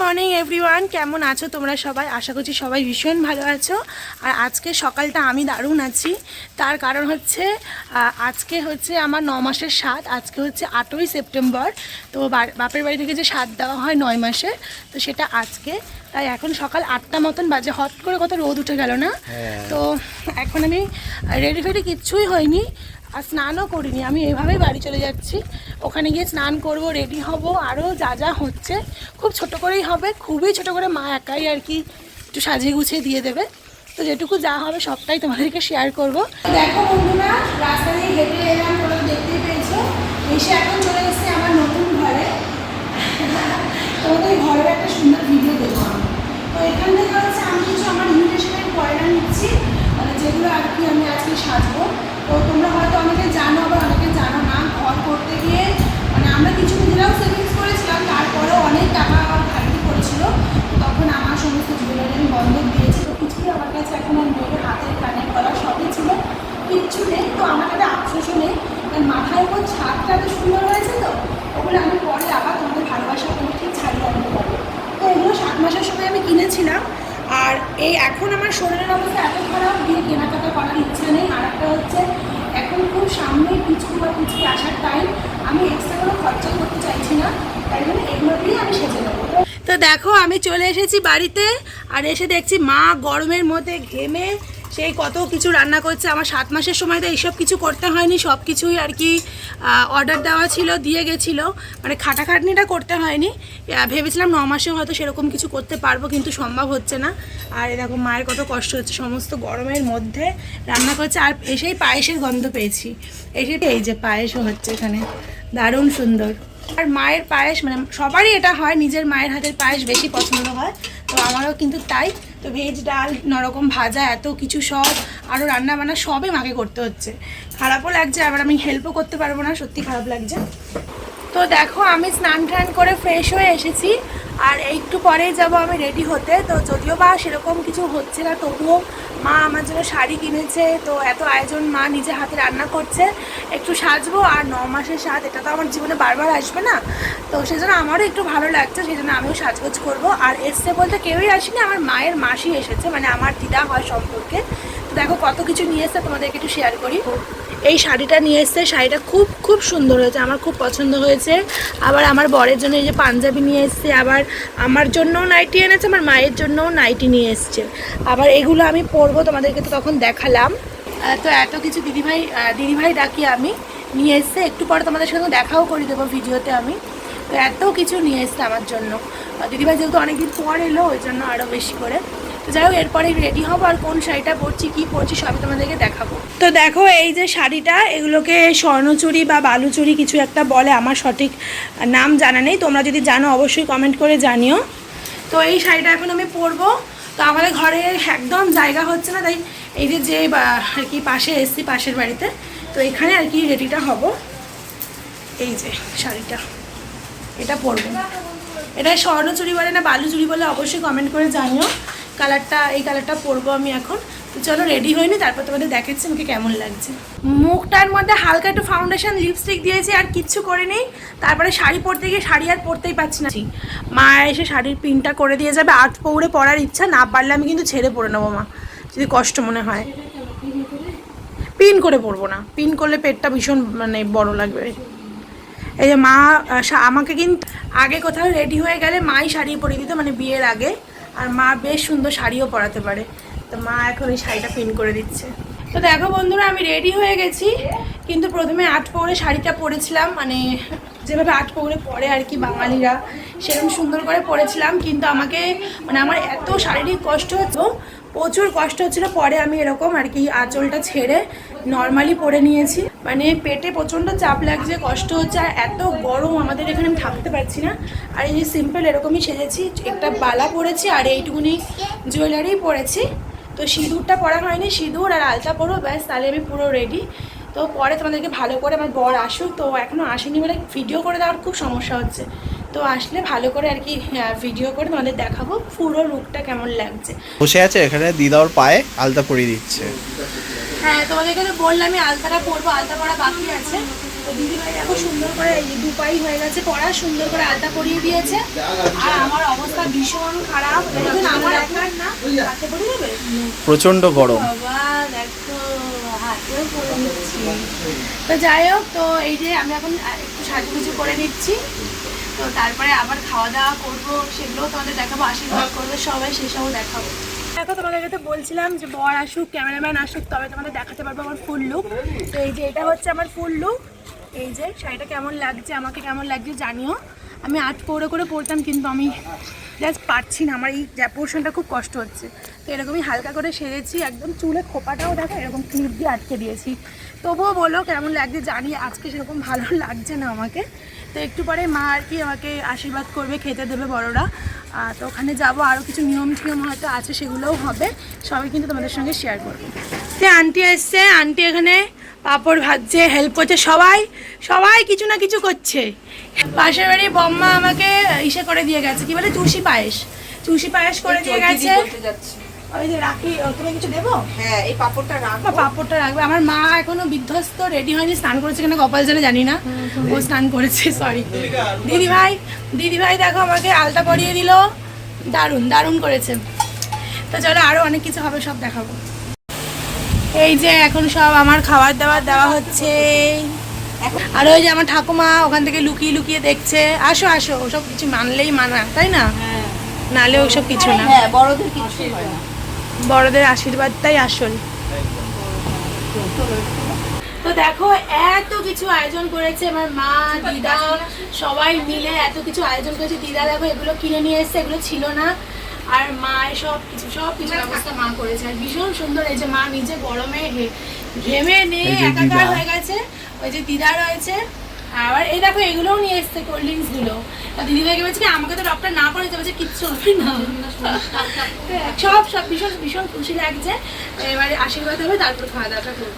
Morning everyone কেমন আছো তোমরা সবাই? আশা করছি সবাই ভীষণ ভালো আছো। আর আজকে সকালটা আমি দারুণ আছি। তার কারণ হচ্ছে আজকে হচ্ছে আমার ন মাসের স্বাদ। আজকে হচ্ছে আটই সেপ্টেম্বর। তো বাপের বাড়ি থেকে যে স্বাদ দেওয়া হয় নয় মাসে তো সেটা আজকে। তাই এখন সকাল আটটা মতন বাজে। হট করে কত রোদ উঠে গেল না? তো এখন আমি রেডি ফেডি কিচ্ছুই হয়নি। আর স্নানও করিনি, আমি এভাবেই বাড়ি চলে যাচ্ছি। ওখানে গিয়ে স্নান করব রেডি হব, আরও যা যা হচ্ছে। খুব ছোট করেই হবে, খুবই ছোট করে মা একাই আর কি একটু সাজিয়ে গুছিয়ে দিয়ে দেবে। তো যেটুকু যা হবে সবটাই তোমাদেরকে শেয়ার করব। দেখো বন্ধুরা, রাস্তা দিয়ে হেঁটে এলাম তোমরা দেখতেই পেয়েছ। এসে এখন চলে এসেছি আমার নতুন ঘরে। তোমাদের ঘরের একটা সুন্দর ভিডিও দেবো। তো এখান থেকে হচ্ছে আমি কিছু আমার ইনভিটেশনের পয়লা নিচ্ছি। মানে যেগুলো আর কি আমি আজকে সাজবো। তো তোমরা হয়তো অনেকে জানো আবার অনেকে জানো না। ঘর করতে গিয়ে মানে আমরা কিছু নিজেরাও সেভিংস করেছিলাম, তারপরেও অনেক টাকা আমার ঘাটতি পড়েছিল তখন আমার সমস্ত জুয়েলারি আমি বন্ধক তো কিছুই আমার কাছে এখন আর নেই হাতের কানের গলা সবই ছিল। কিচ্ছু নেই, তো আমার কাছে আফসোসও নেই। মাথার উপর ছাদটা তো সুন্দর হয়েছে তো, ওগুলো আমি পরে আবার তোমাদের ভালোবাসা করে ঠিক ছাড়িয়ে আনতে পারব তো এগুলো সাত মাসের সময় আমি কিনেছিলাম। এই এখন আমার শরীরের অবস্থা এত খারাপ দিয়ে কেনাকাটা করার ইচ্ছা নেই। আর একটা হচ্ছে, এখন খুব সামনে পিছু বা কিছু আসার টাইম আমি এক্সট্রা কোনো খরচা করতে চাইছি না, তাই জন্য এগুলো দিয়ে আমি সেজে নেব। তো দেখো, আমি চলে এসেছি বাড়িতে, আর এসে দেখছি মা গরমের মধ্যে ঘেমে সেই কত কিছু রান্না করছে, আমার সাত মাসের সময় তো এইসব কিছু করতে হয়নি, সব কিছুই আর কি অর্ডার দেওয়া ছিল, দিয়ে গেছিল। মানে খাটাখাটনিটা করতে হয়নি। ভেবেছিলাম ন মাসে হয়তো সেরকম কিছু করতে পারব, কিন্তু সম্ভব হচ্ছে না। আর এরকম মায়ের কত কষ্ট হচ্ছে, সমস্ত গরমের মধ্যে রান্না করছে, আর এসেই পায়েসের গন্ধ পেয়েছি। এসে এই যে পায়েসও হচ্ছে এখানে, দারুণ সুন্দর। আর মায়ের পায়েস মানে সবারই এটা হয়, নিজের মায়ের হাতের পায়েস বেশি পছন্দ হয়, তো আমারও কিন্তু তাই। তো ভেজ ডাল, নরকম ভাজা, এত কিছু সব আরও রান্না বান্না সবই মাকে করতে হচ্ছে। খারাপও লাগছে, আবার আমি হেল্পও করতে পারব না, সত্যি খারাপ লাগছে। তো দেখো, আমি স্নান টান করে ফ্রেশ হয়ে এসেছি, আর একটু পরেই যাব আমি রেডি হতে, তো যদিও বা সেরকম কিছু হচ্ছে না, তবুও মা আমার জন্য শাড়ি কিনেছে, তো এত আয়োজন মা নিজে হাতে রান্না করছে। একটু সাজবো আর ন মাসের স্বাদ, এটা তো আমার জীবনে বারবার আসবে না। তো সেজন্য আমারও একটু ভালো লাগছে সেই জন্য আমিও সাজগোজ করব। আর এসছে বলতে কেউই আসেনি, আমার মায়ের মাসি এসেছে মানে আমার দিদা হয় সম্পর্কে। তো দেখো কত কিছু নিয়ে এসে তোমাদেরকে একটু শেয়ার করি। এই শাড়িটা নিয়ে এসছে। শাড়িটা খুব খুব সুন্দর হয়েছে, আমার খুব পছন্দ হয়েছে। আবার আমার বরের জন্য এই যে পাঞ্জাবি নিয়ে এসছে, আবার আমার জন্যও নাইটি এনেছে, আমার মায়ের জন্যও নাইটি নিয়ে এসছে। আবার এগুলো আমি পরবো, তোমাদেরকে তো তখন দেখালাম। তো এত কিছু দিদিভাই দিদিভাই ডাকি আমি, নিয়ে এসছে। একটু পরে তোমাদের সঙ্গে দেখাও করে দেবো ভিডিওতে আমি। তো এত কিছু নিয়ে এসছে আমার জন্য। দিদিভাই যেহেতু অনেকদিন পর এলো, ওই জন্য আরও বেশি করে। যাই হোক এরপরে রেডি হব আর কোন শাড়িটা পরছি কি পরছি সবই তোমাদেরকে দেখাবো। তো দেখো এই যে শাড়িটা এগুলোকে স্বর্ণচুরি বা বালুচুরি কিছু একটা বলে আমার সঠিক নাম জানা নেই। তোমরা যদি জানো অবশ্যই কমেন্ট করে জানিও। তো এই শাড়িটা এখন আমি পরবো। তো আমাদের ঘরে একদম জায়গা হচ্ছে না তাই এই যে যে বা- আর কি পাশে এসছি পাশের বাড়িতে। তো এখানে আর কি রেডিটা হব। এই যে শাড়িটা এটা পরবো। এটা স্বর্ণচুরি বলে না বালুচুরি বলে অবশ্যই কমেন্ট করে জানিও। কালারটা, এই কালারটা পরবো আমি এখন। তো চলো রেডি হয়নি, তারপর তোমাদের দেখাচ্ছি আমাকে কেমন লাগছে। মুখটার মধ্যে হালকা একটু ফাউন্ডেশন লিপস্টিক দিয়েছি, আর কিচ্ছু করে নেই তারপরে শাড়ি পরতে গিয়ে শাড়ি আর পরতেই পারছি না। মা এসে শাড়ির পিনটা করে দিয়ে যাবে আট পৌড়ে পরার ইচ্ছা না পারলে আমি কিন্তু ছেড়ে পরে নেব মা, যদি কষ্ট মনে হয়। পিন করে পরবো না পিন করলে পেটটা ভীষণ মানে বড় লাগবে। এই যে মা আমাকে কিন্তু আগে কোথাও রেডি হয়ে গেলে মাই শাড়ি পরিয়ে দিত মানে বিয়ের আগে। আর মা বেশ সুন্দর শাড়িও পরাতে পারে। তো মা এখন এই শাড়িটা পিন করে দিচ্ছে। তো দেখো বন্ধুরা, আমি রেডি হয়ে গেছি। কিন্তু প্রথমে আট পৌরে শাড়িটা পরেছিলাম। মানে যেভাবে আট পৌরে পরে আর কি বাঙালিরা, সেরকম সুন্দর করে পরেছিলাম। কিন্তু আমাকে মানে আমার এত শারীরিক কষ্ট হতো প্রচুর কষ্ট হচ্ছিল, পরে আমি এরকম আর কি আঁচলটা ছেড়ে নর্মালি পরে নিয়েছি। মানে পেটে প্রচণ্ড চাপ লাগছে, কষ্ট হচ্ছে, আর এত গরম আমাদের এখানে আমি থাকতে পারছি না। আর এই যে সিম্পল এরকমই সেজেছি, একটা বালা পরেছি আর এইটুকুনি জুয়েলারি পরেছি। তো সিঁদুরটা পরা হয়নি, সিঁদুর আর আলতা পরো ব্যাস, তাহলে আমি পুরো রেডি তো পরে তোমাদেরকে ভালো করে আমার বর আসুক, তো এখনও আসেনি বলে ভিডিও করে দেওয়ার খুব সমস্যা হচ্ছে। তো আসলে ভালো করে আর কি ভিডিও করে তোমাদের দেখাবো পুরো লুকটা কেমন লাগছে। বসে আছে এখানে দিদা ওর পায়ে আলতা পরিয়ে দিচ্ছে। হ্যাঁ তোমাদেরকে তো বললাম আমি আলতাটা পরবো আলতা পরা বাকি আছে। তো দিদিভাই দেখো সুন্দর করে এই দুপাই হয়ে গেছে পরা সুন্দর করে আলতা পরিয়ে দিয়েছে। আর আমার অবস্থা ভীষণ খারাপ। দেখুন আমার এখন না হাতে পড়ে যাবে? প্রচণ্ড গরম। বাবা দেখো হাতেও পড়ে নিচ্ছি তো যাই হোক তো এই যে আমি এখন একটু সাজুগুজু করে নিচ্ছি। তো তারপরে আবার খাওয়া দাওয়া করব সেগুলো তোমাদের দেখাবো, আশীর্বাদ করবে, সবাই সেসবও দেখাবো। দেখো, তোমাদের কাছে বলছিলাম যে বর আসুক, ক্যামেরাম্যান আসুক, তবে তোমাদের দেখাতে পারব আমার ফুল লুক তো এই যে এটা হচ্ছে আমার ফুল লুক এই যে শাড়িটা কেমন লাগছে, আমাকে কেমন লাগছে জানিও। আমি আট পৌড়ে করে পরতাম, কিন্তু আমি জাস্ট পারছি না, আমার এই পোর্শনটা খুব কষ্ট হচ্ছে। তো এরকমই হালকা করে সেরেছি একদম চুলে খোপাটাও দেখো, এরকম ক্লিপ দিয়ে আটকে দিয়েছি। তবুও বলো কেমন লাগছে? জানি আজকে সেরকম ভালো লাগছে না আমাকে। তো একটু পরে মা আর কি আমাকে আশীর্বাদ করবে খেতে দেবে বড়রা। তো ওখানে যাব আরও কিছু নিয়ম টিয়ম হয়তো আছে সেগুলোও হবে। সবই কিন্তু তোমাদের সঙ্গে শেয়ার করব। আন্টি এসছে? আন্টি এখানে পাঁপড় ভাজছে হেল্প করছে সবাই। সবাই কিছু না কিছু করছে। পাশের বাড়ি বম্মা আমাকে ইসে করে দিয়ে গেছে। কি বলে? চুষি পায়েস। চুষি পায়েস করে দিয়ে গেছে। ওই যে রাখি তুমি কিছু দেবো? হ্যাঁ এই পাপড়টা রাখব। পাঁপড়টা রাখবে। আমার মা এখনও বিধ্বস্ত রেডি হয়নি স্নান করেছে কিনা কপাল জানি না। ও স্নান করেছে সরি দিদি ভাই দিদি ভাই দেখো আমাকে আলতা পরিয়ে দিল। দারুণ দারুণ করেছে। তো চলো আরও অনেক কিছু হবে সব দেখাবো। এই যে এখন সব আমার খাবার দাবার দেওয়া হচ্ছে। আর ওই যে আমার ঠাকুমা ওখান থেকে লুকিয়ে লুকিয়ে দেখছে। আসো আসো ওসব কিছু মানলেই মানা তাই না? নালে ওসব কিছু না। হ্যাঁ বড়দের কিছু হয় না। বড়দের আশীর্বাদটাই আসল। তো দেখো এত কিছু আয়োজন করেছে আমার মা দিদা সবাই মিলে এত কিছু আয়োজন করেছে। দিদা দেখো এগুলো কিনে নিয়ে এসছে এগুলো ছিল না। আর মা সব কিছু সব কিছু ব্যবস্থা মা করেছে। আর ভীষণ সুন্দর এই যে মা নিজে গরমে ঘেমে নিয়ে একাকার হয়ে গেছে। ওই যে দিদা রয়েছে। আবার এই দেখো, এগুলোও নিয়ে এসছে কোল্ড ড্রিঙ্কসগুলো দিদি ভাইকে বলছে কি, আমাকে তো ডক্টর না করে বলছে, কিচ্ছু না। সব সব ভীষণ ভীষণ খুশি লাগছে। এবারে আশীর্বাদ হবে, তারপর খাওয়া দাওয়াটা করব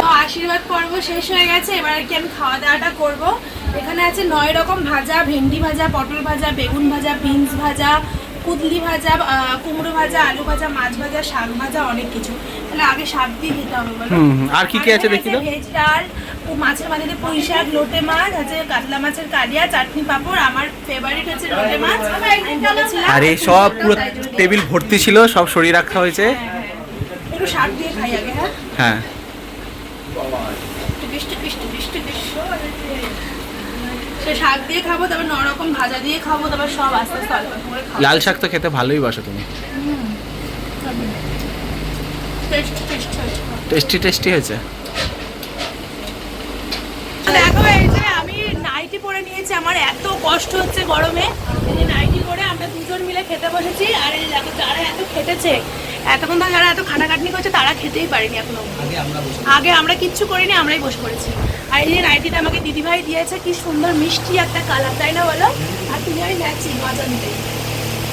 তো আশীর্বাদ পর্ব শেষ হয়ে গেছে এবার আর কি আমি খাওয়া দাওয়াটা করব। এখানে আছে নয় রকম ভাজা ভেন্ডি ভাজা পটল ভাজা বেগুন ভাজা বিনস ভাজা কুদলি ভাজা কুমড়ো ভাজা আলু ভাজা মাছ ভাজা শাক ভাজা অনেক কিছু। তাহলে আগে শাক দিয়ে খেতে হবে বলো। আর কি কি আছে দেখি তো? ভেজ ডাল ও মাছের মাঝে পুঁই শাক লোটে মাছ আছে কাতলা মাছের কালিয়া চাটনি পাঁপড় আমার ফেভারিট হচ্ছে লোটে মাছ। আর এই সব পুরো টেবিল ভর্তি ছিল সব সরিয়ে রাখা হয়েছে। একটু শাক দিয়ে খাই আগে হ্যাঁ? হ্যাঁ। সে শাক দিয়ে খাব তারপর ন রকম ভাজা দিয়ে খাব তারপর সব আস্তে আস্তে অল্প অল্প করে খাব। লাল শাক তো খেতে ভালোই বাসো তুমি। Taste taste taste. Tasty tasty হয়েছে। দেখো এই যে আমি নাইটি পরে নিয়েছি আমার এত কষ্ট হচ্ছে গরমে। এই যে নাইটি পরে আমরা দুজন মিলে খেতে বসেছি আর এই দেখো যারা এত খেটেছে এতক্ষণ ধরে যারা এত খাটাখাটনি করছে তারা খেতেই পারেনি এখনও আগে আমরা কিচ্ছু করিনি আমরাই বসে পড়েছি। আর এই যে নাইটিটা আমাকে দিদিভাই দিয়েছে কি সুন্দর মিষ্টি একটা কালার তাই না বলো? আর তুমি আমি ম্যাচিং মজা নিতে।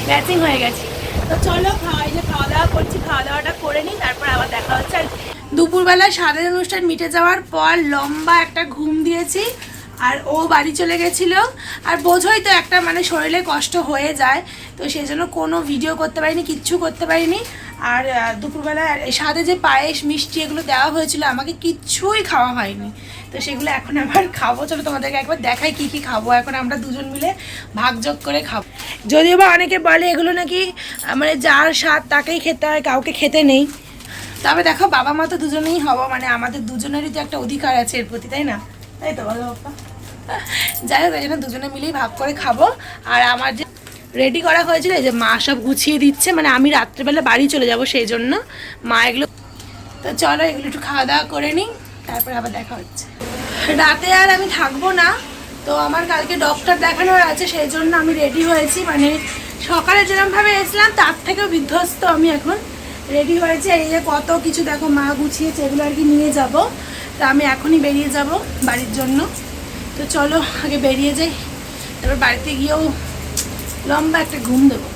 ম্যাচিং হয়ে গেছে। তো চলো খাওয়া এই যে খাওয়া দাওয়া করছি খাওয়া দাওয়াটা করে নিই তারপর আবার দেখা হচ্ছে। আর দুপুরবেলায় স্বাদের অনুষ্ঠান মিটে যাওয়ার পর লম্বা একটা ঘুম দিয়েছি আর ও বাড়ি চলে গেছিল। আর বোঝোই তো একটা মানে শরীরে কষ্ট হয়ে যায় তো সেই জন্য কোনো ভিডিও করতে পারিনি কিচ্ছু করতে পারিনি। আর দুপুরবেলা স্বাদে যে পায়েস, মিষ্টি এগুলো দেওয়া হয়েছিল, আমাকে কিচ্ছুই খাওয়া হয়নি। তো সেগুলো এখন আবার খাব। চলো তোমাদেরকে একবার দেখাই কি কি খাব। এখন আমরা দুজন মিলে ভাগযোগ করে খাব। যদিও বা অনেকে বলে এগুলো নাকি মানে যার স্বাদ তাকেই খেতে হয়, কাউকে খেতে নেই। তবে দেখো, বাবা মা তো দুজনেই হব মানে আমাদের দুজনেরই তো একটা অধিকার আছে এর প্রতি, তাই না? তাই তো বলো বাপ্পা যাই হোক জন্য দুজনে মিলেই ভাগ করে খাব। আর আমার যে রেডি করা হয়েছিল যে মা সব গুছিয়ে দিচ্ছে মানে আমি রাত্রেবেলা বাড়ি চলে যাব সেই জন্য। মা এগুলো তো চলো এগুলো একটু খাওয়া দাওয়া করে নিই, তারপরে আবার দেখা হচ্ছে। রাতে আর আমি থাকব না, তো আমার কালকে ডক্টর দেখানোর আছে, সেই জন্য আমি রেডি হয়েছি। মানে সকালে যেরকমভাবে এসলাম, তার থেকেও বিধ্বস্ত আমি এখন রেডি হয়েছে। এই যে কত কিছু দেখো, মা গুছিয়েছে, এগুলো আর কি নিয়ে যাব। তা আমি এখনই বেরিয়ে যাব বাড়ির জন্য। তো চলো, আগে বেরিয়ে যাই। তারপর বাড়িতে গিয়েও লম্বা একটা ঘুম দেবো।